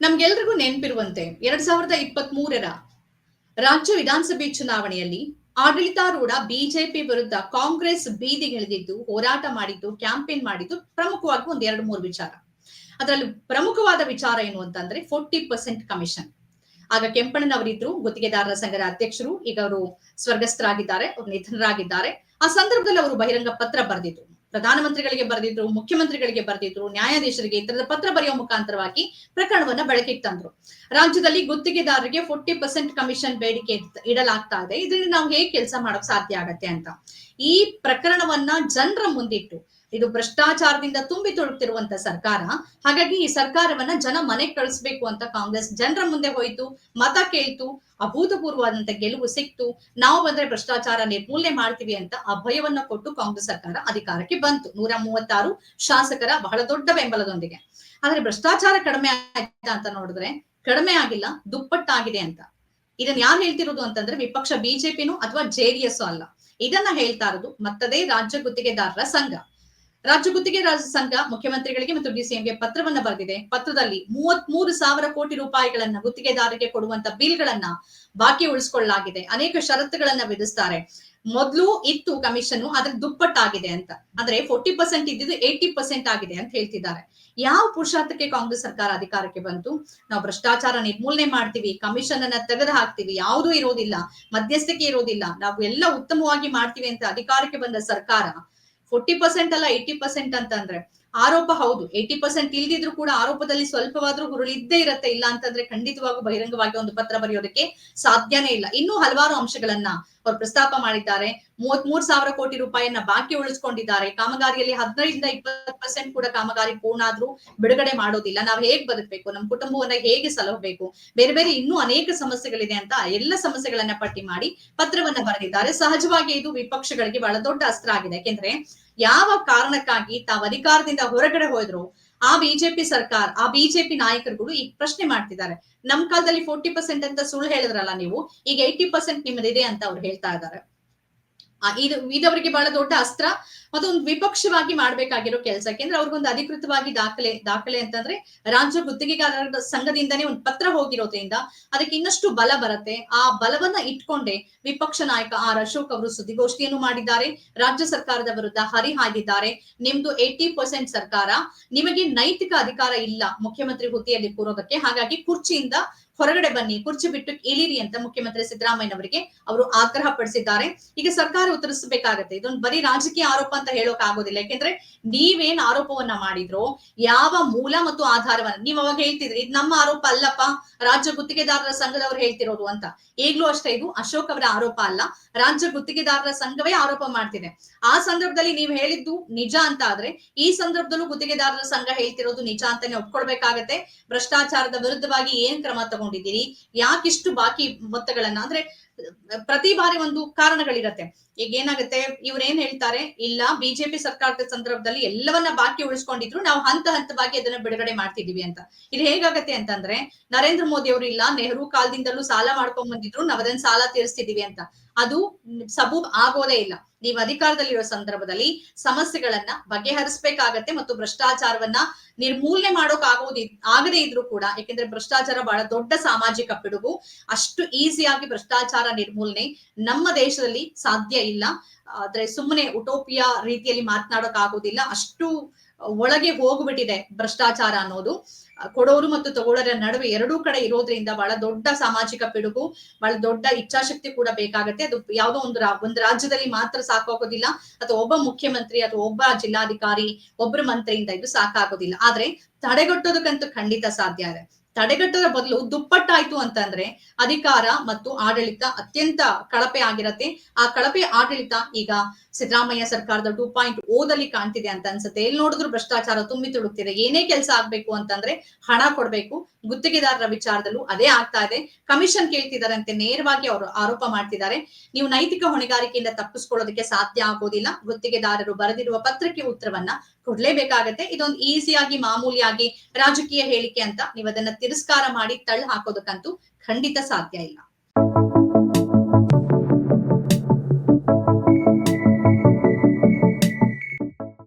ನಮ್ಗೆಲ್ರಿಗೂ ನೆನಪಿರುವಂತೆ ಎರಡ್ ಸಾವಿರದ ಇಪ್ಪತ್ತ್ ಮೂರರ ರಾಜ್ಯ ವಿಧಾನಸಭೆ ಚುನಾವಣೆಯಲ್ಲಿ ಆಡಳಿತಾರೂಢ ಬಿಜೆಪಿ ವಿರುದ್ಧ ಕಾಂಗ್ರೆಸ್ ಬೀದಿಗಿಳಿದಿದ್ದು, ಹೋರಾಟ ಮಾಡಿದ್ದು, ಕ್ಯಾಂಪೇನ್ ಮಾಡಿದ್ದು ಪ್ರಮುಖವಾಗಿ ಒಂದ್ ಎರಡು ಮೂರು ವಿಚಾರ. ಅದರಲ್ಲಿ ಪ್ರಮುಖವಾದ ವಿಚಾರ ಏನು ಅಂತಂದ್ರೆ ಫೋರ್ಟಿ ಪರ್ಸೆಂಟ್ ಕಮಿಷನ್. ಆಗ ಕೆಂಪಣ್ಣನವರಿದ್ರು, ಗುತ್ತಿಗೆದಾರರ ಸಂಘದ ಅಧ್ಯಕ್ಷರು, ಈಗ ಅವರು ಸ್ವರ್ಗಸ್ಥರಾಗಿದ್ದಾರೆ, ಅವರು ನಿಧನರಾಗಿದ್ದಾರೆ. ಆ ಸಂದರ್ಭದಲ್ಲಿ ಅವರು ಬಹಿರಂಗ ಪತ್ರ ಬರೆದಿದ್ರು. ಪ್ರಧಾನಮಂತ್ರಿಗಳಿಗೆ ಬರೆದಿದ್ರು, ಮುಖ್ಯಮಂತ್ರಿಗಳಿಗೆ ಬರೆದಿದ್ರು, ನ್ಯಾಯಾಧೀಶರಿಗೆ ಇತರದ ಪತ್ರ ಬರೆಯುವ ಮುಖಾಂತರವಾಗಿ ಪ್ರಕರಣವನ್ನ ಬೆಳಕಿಗೆ ತಂದ್ರು. ರಾಜ್ಯದಲ್ಲಿ ಗುತ್ತಿಗೆದಾರರಿಗೆ ಫೋರ್ಟಿ ಪರ್ಸೆಂಟ್ ಕಮಿಷನ್ ಬೇಡಿಕೆ ಇಡಲಾಗ್ತಾ ಇದೆ. ಇದರಿಂದ ನಾವು ಹೇಗೆ ಕೆಲಸ ಮಾಡೋಕ್ ಸಾಧ್ಯ ಆಗತ್ತೆ ಅಂತ. ಈ ಪ್ರಕರಣವನ್ನ ಜನರ ಮುಂದಿಟ್ಟು, ಇದು ಭ್ರಷ್ಟಾಚಾರದಿಂದ ತುಂಬಿ ತುಳುಕ್ತಿರುವಂತ ಸರ್ಕಾರ, ಹಾಗಾಗಿ ಈ ಸರ್ಕಾರವನ್ನ ಜನ ಮನೆ ಕಳಿಸ್ಬೇಕು ಅಂತ ಕಾಂಗ್ರೆಸ್ ಜನರ ಮುಂದೆ ಹೋಯ್ತು, ಮತ ಕೇಳ್ತು, ಅಭೂತಪೂರ್ವವಾದಂತ ಗೆಲುವು ಸಿಕ್ತು, ನಾವು ಬಂದ್ರೆ ಭ್ರಷ್ಟಾಚಾರ ನಿರ್ಮೂಲನೆ ಮಾಡ್ತೀವಿ ಅಂತ ಅಭಯವನ್ನ ಕೊಟ್ಟು ಕಾಂಗ್ರೆಸ್ ಸರ್ಕಾರ ಅಧಿಕಾರಕ್ಕೆ ಬಂತು. ನೂರ ಮೂವತ್ತಾರು ಶಾಸಕರ ಬಹಳ ದೊಡ್ಡ ಬೆಂಬಲದೊಂದಿಗೆ. ಆದ್ರೆ ಭ್ರಷ್ಟಾಚಾರ ಕಡಿಮೆ ಆಯ್ತಾ ಅಂತ ನೋಡಿದ್ರೆ, ಕಡಿಮೆ ಆಗಿಲ್ಲ, ದುಪ್ಪಟ್ಟಾಗಿದೆ ಅಂತ. ಇದನ್ನ ಯಾರು ಹೇಳ್ತಿರೋದು ಅಂತಂದ್ರೆ ವಿಪಕ್ಷ ಬಿಜೆಪಿನೂ ಅಥವಾ ಜೆಡಿಎಸ್ ಅಲ್ಲ. ಇದನ್ನ ಹೇಳ್ತಾ ಇರೋದು ಮತ್ತದೇ ರಾಜ್ಯ ಗುತ್ತಿಗೆದಾರರ ಸಂಘ. ರಾಜ್ಯ ಗುತ್ತಿಗೆದಾರರ ಸಂಘ ಮುಖ್ಯಮಂತ್ರಿಗಳಿಗೆ ಮತ್ತು ಡಿಸಿಎಂಗೆ ಪತ್ರವನ್ನ ಬರೆದಿದೆ. ಪತ್ರದಲ್ಲಿ ಮೂವತ್ತ್ ಮೂರು ಸಾವಿರ ಕೋಟಿ ರೂಪಾಯಿಗಳನ್ನ ಗುತ್ತಿಗೆದಾರರಿಗೆ ಕೊಡುವಂತ ಬಿಲ್ಗಳನ್ನ ಬಾಕಿ ಉಳಿಸ್ಕೊಳ್ಳಲಾಗಿದೆ. ಅನೇಕ ಷರತ್ತುಗಳನ್ನ ವಿಧಿಸ್ತಾರೆ. ಮೊದಲು ಇತ್ತು ಕಮಿಷನ್ ಆದ್ರೆ ದುಪ್ಪಟ್ಟಾಗಿದೆ ಅಂತ. ಅಂದ್ರೆ ಫೋರ್ಟಿ ಪರ್ಸೆಂಟ್ ಇದ್ದಿದ್ದು ಏಯ್ಟಿ ಪರ್ಸೆಂಟ್ ಆಗಿದೆ ಅಂತ ಹೇಳ್ತಿದ್ದಾರೆ. ಯಾವ ಪುರುಷಾರ್ಥಕ್ಕೆ ಕಾಂಗ್ರೆಸ್ ಸರ್ಕಾರ ಅಧಿಕಾರಕ್ಕೆ ಬಂತು? ನಾವು ಭ್ರಷ್ಟಾಚಾರ ನಿರ್ಮೂಲನೆ ಮಾಡ್ತೀವಿ ಕಮಿಷನ್ ಅನ್ನ ತೆಗೆದು ಹಾಕ್ತಿವಿ ಯಾವುದು ಇರೋದಿಲ್ಲ, ಮಧ್ಯಸ್ಥಿಕೆ ಇರೋದಿಲ್ಲ. ನಾವು ಎಲ್ಲ ಉತ್ತಮವಾಗಿ ಮಾಡ್ತೀವಿ ಅಂತ ಅಧಿಕಾರಕ್ಕೆ ಬಂದ ಸರ್ಕಾರ, ಫೋರ್ಟಿ ಪರ್ಸೆಂಟ್ ಅಲ್ಲ, ಏಯ್ಟಿ ಪರ್ಸೆಂಟ್ ಅಂತಂದ್ರೆ ಆರೋಪ ಹೌದು. ಏಯ್ಟಿ ಪರ್ಸೆಂಟ್ ಇಲ್ದಿದ್ರು ಕೂಡ ಆರೋಪದಲ್ಲಿ ಸ್ವಲ್ಪವಾದ್ರೂ ಹುರುಳಿದ್ದೇ ಇರತ್ತೆ. ಇಲ್ಲ ಅಂತಂದ್ರೆ ಖಂಡಿತವಾಗೂ ಬಹಿರಂಗವಾಗಿ ಒಂದು ಪತ್ರ ಬರೆಯೋದಕ್ಕೆ ಸಾಧ್ಯನೇ ಇಲ್ಲ. ಇನ್ನೂ ಹಲವಾರು ಅಂಶಗಳನ್ನ ಅವರು ಪ್ರಸ್ತಾಪ ಮಾಡಿದ್ದಾರೆ. ಮೂವತ್ತ್ ಮೂರ್ ಸಾವಿರ ಕೋಟಿ ರೂಪಾಯಿಯನ್ನ ಬಾಕಿ ಉಳಿಸ್ಕೊಂಡಿದ್ದಾರೆ. ಕಾಮಗಾರಿಯಲ್ಲಿ ಹದಿನೈದರಿಂದ ಇಪ್ಪತ್ತು ಪರ್ಸೆಂಟ್ ಕೂಡ ಕಾಮಗಾರಿ ಪೂರ್ಣ ಆದ್ರೂ ಬಿಡುಗಡೆ ಮಾಡೋದಿಲ್ಲ. ನಾವು ಹೇಗ್ ಬದುಕಬೇಕು? ನಮ್ಮ ಕುಟುಂಬವನ್ನ ಹೇಗೆ ಸಲಹಬೇಕು? ಬೇರೆ ಬೇರೆ ಇನ್ನೂ ಅನೇಕ ಸಮಸ್ಯೆಗಳಿದೆ ಅಂತ ಎಲ್ಲ ಸಮಸ್ಯೆಗಳನ್ನ ಪಟ್ಟಿ ಮಾಡಿ ಪತ್ರವನ್ನ ಬರೆದಿದ್ದಾರೆ. ಸಹಜವಾಗಿ ಇದು ವಿಪಕ್ಷಗಳಿಗೆ ಬಹಳ ದೊಡ್ಡ ಅಸ್ತ್ರ ಆಗಿದೆ. ಯಾಕೆಂದ್ರೆ ಯಾವ ಕಾರಣಕ್ಕಾಗಿ ತಾವು ಅಧಿಕಾರದಿಂದ ಹೊರಗಡೆ ಹೋದ್ರು? ಆ ಬಿಜೆಪಿ ಸರ್ಕಾರ, ಆ ಬಿಜೆಪಿ ನಾಯಕರುಗಳು ಈಗ ಪ್ರಶ್ನೆ ಮಾಡ್ತಿದ್ದಾರೆ. ನಮ್ ಕಾಲದಲ್ಲಿ ಫೋರ್ಟಿ ಪರ್ಸೆಂಟ್ ಅಂತ ಸುಳ್ಳು ಹೇಳಿದ್ರಲ್ಲ ನೀವು, ಈಗ ಏಯ್ಟಿ ಪರ್ಸೆಂಟ್ ನಿಮ್ಮದಿದೆ ಅಂತ ಅವ್ರು ಹೇಳ್ತಾ ಇದ್ದಾರೆ. ಇದು ಇದವರಿಗೆ ಬಹಳ ದೊಡ್ಡ ಅಸ್ತ್ರ ಅದೊಂದು ವಿಪಕ್ಷವಾಗಿ ಮಾಡ್ಬೇಕಾಗಿರೋ ಕೆಲಸ. ಯಾಕೆಂದ್ರೆ ಅವ್ರಿಗೊಂದು ಅಧಿಕೃತವಾಗಿ ದಾಖಲೆ ದಾಖಲೆ ಅಂತಂದ್ರೆ ರಾಜ್ಯ ಗುತ್ತಿಗೆಗಾರರ ಸಂಘದಿಂದನೇ ಒಂದು ಪತ್ರ ಹೋಗಿರೋದ್ರಿಂದ ಅದಕ್ಕೆ ಇನ್ನಷ್ಟು ಬಲ ಬರುತ್ತೆ. ಆ ಬಲವನ್ನ ಇಟ್ಕೊಂಡೆ ವಿಪಕ್ಷ ನಾಯಕ ಆರ್ ಅಶೋಕ್ ಅವರು ಸುದ್ದಿಗೋಷ್ಠಿಯನ್ನು ಮಾಡಿದ್ದಾರೆ. ರಾಜ್ಯ ಸರ್ಕಾರದ ವಿರುದ್ಧ ಹರಿಹಾಯ್ದಿದ್ದಾರೆ. ನಿಮ್ದು ಏಯ್ಟಿ ಪರ್ಸೆಂಟ್ ಸರ್ಕಾರ. ನಿಮಗೆ ನೈತಿಕ ಅಧಿಕಾರ ಇಲ್ಲ ಮುಖ್ಯಮಂತ್ರಿ ಹುದ್ದೆಯಲ್ಲಿ ಕೂರೋದಕ್ಕೆ ಹಾಗಾಗಿ ಕುರ್ಚಿಯಿಂದ ಹೊರಗಡೆ ಬನ್ನಿ, ಕುರ್ಚಿ ಬಿಟ್ಟು ಇಳಿರಿ ಅಂತ ಮುಖ್ಯಮಂತ್ರಿ ಸಿದ್ದರಾಮಯ್ಯನವರಿಗೆ ಅವರು ಆಗ್ರಹ ಪಡಿಸಿದ್ದಾರೆ. ಈಗ ಸರ್ಕಾರ ಉತ್ತರಿಸಬೇಕಾಗತ್ತೆ. ಇದೊಂದು ಬರೀ ರಾಜಕೀಯ ಆರೋಪ ಅಂತ ಹೇಳೋಕ್ ಆಗೋದಿಲ್ಲ. ಯಾಕೆಂದ್ರೆ ನೀವೇನ್ ಆರೋಪವನ್ನ ಮಾಡಿದ್ರು, ಯಾವ ಮೂಲ ಮತ್ತು ಆಧಾರವನ್ನ, ನೀವ್ ಅವಾಗ ಹೇಳ್ತಿದ್ರಿ, ಇದು ನಮ್ಮ ಆರೋಪ ಅಲ್ಲಪ್ಪ, ರಾಜ್ಯ ಗುತ್ತಿಗೆದಾರರ ಸಂಘದವ್ರು ಹೇಳ್ತಿರೋದು ಅಂತ. ಈಗಲೂ ಅಷ್ಟೇ ಇದು ಅಶೋಕ್ ಅವರ ಆರೋಪ ಅಲ್ಲ. ರಾಜ್ಯ ಗುತ್ತಿಗೆದಾರರ ಸಂಘವೇ ಆರೋಪ ಮಾಡ್ತಿದೆ. ಆ ಸಂದರ್ಭದಲ್ಲಿ ನೀವು ಹೇಳಿದ್ದು ನಿಜ ಅಂತ ಆದ್ರೆ, ಈ ಸಂದರ್ಭದಲ್ಲೂ ಗುತ್ತಿಗೆದಾರರ ಸಂಘ ಹೇಳ್ತಿರೋದು ನಿಜ ಅಂತಾನೆ ಒಪ್ಕೊಳ್ಬೇಕಾಗತ್ತೆ. ಭ್ರಷ್ಟಾಚಾರದ ವಿರುದ್ಧವಾಗಿ ಏನ್ ಕ್ರಮ ತಗೊಂಡಿದ್ದೀರಿ ಯಾಕಿಷ್ಟು ಬಾಕಿ ಮೊತ್ತಗಳನ್ನ? ಅಂದ್ರೆ ಪ್ರತಿ ಬಾರಿ ಒಂದು ಕಾರಣಗಳಿರತ್ತೆ. ಈಗ ಏನಾಗುತ್ತೆ? ಇವ್ರೇನ್ ಹೇಳ್ತಾರೆ? ಇಲ್ಲ ಬಿಜೆಪಿ ಸರ್ಕಾರದ ಸಂದರ್ಭದಲ್ಲಿ ಎಲ್ಲವನ್ನ ಬಾಕಿ ಉಳಿಸ್ಕೊಂಡಿದ್ರು, ನಾವು ಹಂತ ಹಂತವಾಗಿ ಅದನ್ನ ಬಿಡುಗಡೆ ಮಾಡ್ತಿದೀವಿ ಅಂತ. ಇದು ಹೇಗಾಗತ್ತೆ ಅಂತಂದ್ರೆ, ನರೇಂದ್ರ ಮೋದಿ ಅವರು ಇಲ್ಲ, ನೆಹರು ಕಾಲದಿಂದಲೂ ಸಾಲ ಮಾಡ್ಕೊಂಡ್ ಬಂದಿದ್ರು, ನಾವ್ ಅದನ್ನ ಸಾಲ ತೀರಿಸ್ತಿದೀವಿ ಅಂತ. ಅದು ಸಬೂಬ್ ಆಗೋದೇ ಇಲ್ಲ. ನೀವು ಅಧಿಕಾರದಲ್ಲಿರೋ ಸಂದರ್ಭದಲ್ಲಿ ಸಮಸ್ಯೆಗಳನ್ನ ಬಗೆಹರಿಸಬೇಕಾಗತ್ತೆ ಮತ್ತು ಭ್ರಷ್ಟಾಚಾರವನ್ನ ನಿರ್ಮೂಲನೆ ಮಾಡೋಕ್ ಆಗೋದಿ ಆಗದೇ ಇದ್ರು ಕೂಡ ಯಾಕೆಂದ್ರೆ ಭ್ರಷ್ಟಾಚಾರ ಬಹಳ ದೊಡ್ಡ ಸಾಮಾಜಿಕ ಪಿಡುಗು. ಅಷ್ಟು ಈಸಿಯಾಗಿ ಭ್ರಷ್ಟಾಚಾರ ನಿರ್ಮೂಲನೆ ನಮ್ಮ ದೇಶದಲ್ಲಿ ಸಾಧ್ಯ ಇಲ್ಲ. ಆದ್ರೆ ಸುಮ್ಮನೆ ಉಟೋಪಿಯಾ ರೀತಿಯಲ್ಲಿ ಮಾತನಾಡೋಕ್ ಆಗೋದಿಲ್ಲ ಅಷ್ಟು ಒಳಗೆ ಹೋಗ್ಬಿಟ್ಟಿದೆ ಭ್ರಷ್ಟಾಚಾರ ಅನ್ನೋದು. ಕೊಡೋರು ಮತ್ತು ತಗೊಳ್ಳೋರ ನಡುವೆ ಎರಡೂ ಕಡೆ ಇರೋದ್ರಿಂದ ಬಹಳ ದೊಡ್ಡ ಸಾಮಾಜಿಕ ಪಿಡುಗು, ಬಹಳ ದೊಡ್ಡ ಇಚ್ಛಾಶಕ್ತಿ ಕೂಡ ಬೇಕಾಗತ್ತೆ. ಅದು ಯಾವುದೋ ಒಂದು ಒಂದು ರಾಜ್ಯದಲ್ಲಿ ಮಾತ್ರ ಸಾಕಾಗೋದಿಲ್ಲ. ಅಥವಾ ಒಬ್ಬ ಮುಖ್ಯಮಂತ್ರಿ ಅಥವಾ ಒಬ್ಬ ಜಿಲ್ಲಾಧಿಕಾರಿ ಒಬ್ಬರು ಮಂತ್ರಿಯಿಂದ ಇದು ಸಾಕಾಗೋದಿಲ್ಲ. ಆದ್ರೆ ತಡೆಗಟ್ಟೋದಕ್ಕಂತೂ ಖಂಡಿತ ಸಾಧ್ಯ ಇದೆ. ತಡೆಗಟ್ಟೋದ್ರ ಬದಲು ದುಪ್ಪಟ್ಟಾಯ್ತು ಅಂತಂದ್ರೆ ಅಧಿಕಾರ ಮತ್ತು ಆಡಳಿತ ಅತ್ಯಂತ ಕಳಪೆ ಆಗಿರತ್ತೆ. ಆ ಕಳಪೆ ಆಡಳಿತ ಈಗ ಸಿದ್ದರಾಮಯ್ಯ ಸರ್ಕಾರದ ಟೂ ಪಾಯಿಂಟ್ ಓದಲ್ಲಿ ಕಾಣ್ತಿದೆ ಅಂತ ಅನ್ಸುತ್ತೆ. ಎಲ್ಲಿ ನೋಡಿದ್ರು ಭ್ರಷ್ಟಾಚಾರ ತುಂಬಿ ತುಳುಕ್ತಿದೆ. ಏನೇ ಕೆಲಸ ಆಗ್ಬೇಕು ಅಂತಂದ್ರೆ ಹಣ ಕೊಡ್ಬೇಕು. ಗುತ್ತಿಗೆದಾರರ ವಿಚಾರದಲ್ಲೂ ಅದೇ ಆಗ್ತಾ ಇದೆ. ಕಮಿಷನ್ ಕೇಳ್ತಿದಾರಂತೆ, ನೇರವಾಗಿ ಅವರು ಆರೋಪ ಮಾಡ್ತಿದ್ದಾರೆ. ನೀವು ನೈತಿಕ ಹೊಣೆಗಾರಿಕೆಯಿಂದ ತಪ್ಪಿಸ್ಕೊಳ್ಳೋದಕ್ಕೆ ಸಾಧ್ಯ ಆಗೋದಿಲ್ಲ. ಗುತ್ತಿಗೆದಾರರು ಬರೆದಿರುವ ಪತ್ರಕ್ಕೆ ಉತ್ತರವನ್ನ ಕೊಡ್ಲೇಬೇಕಾಗತ್ತೆ. ಇದೊಂದು ಈಸಿಯಾಗಿ ಮಾಮೂಲಿಯಾಗಿ ರಾಜಕೀಯ ಹೇಳಿಕೆ ಅಂತ ನೀವು ಅದನ್ನ ತಿರಸ್ಕಾರ ಮಾಡಿ ತಳ್ಳ ಹಾಕೋದಕ್ಕಂತೂ ಖಂಡಿತ ಸಾಧ್ಯ ಇಲ್ಲ.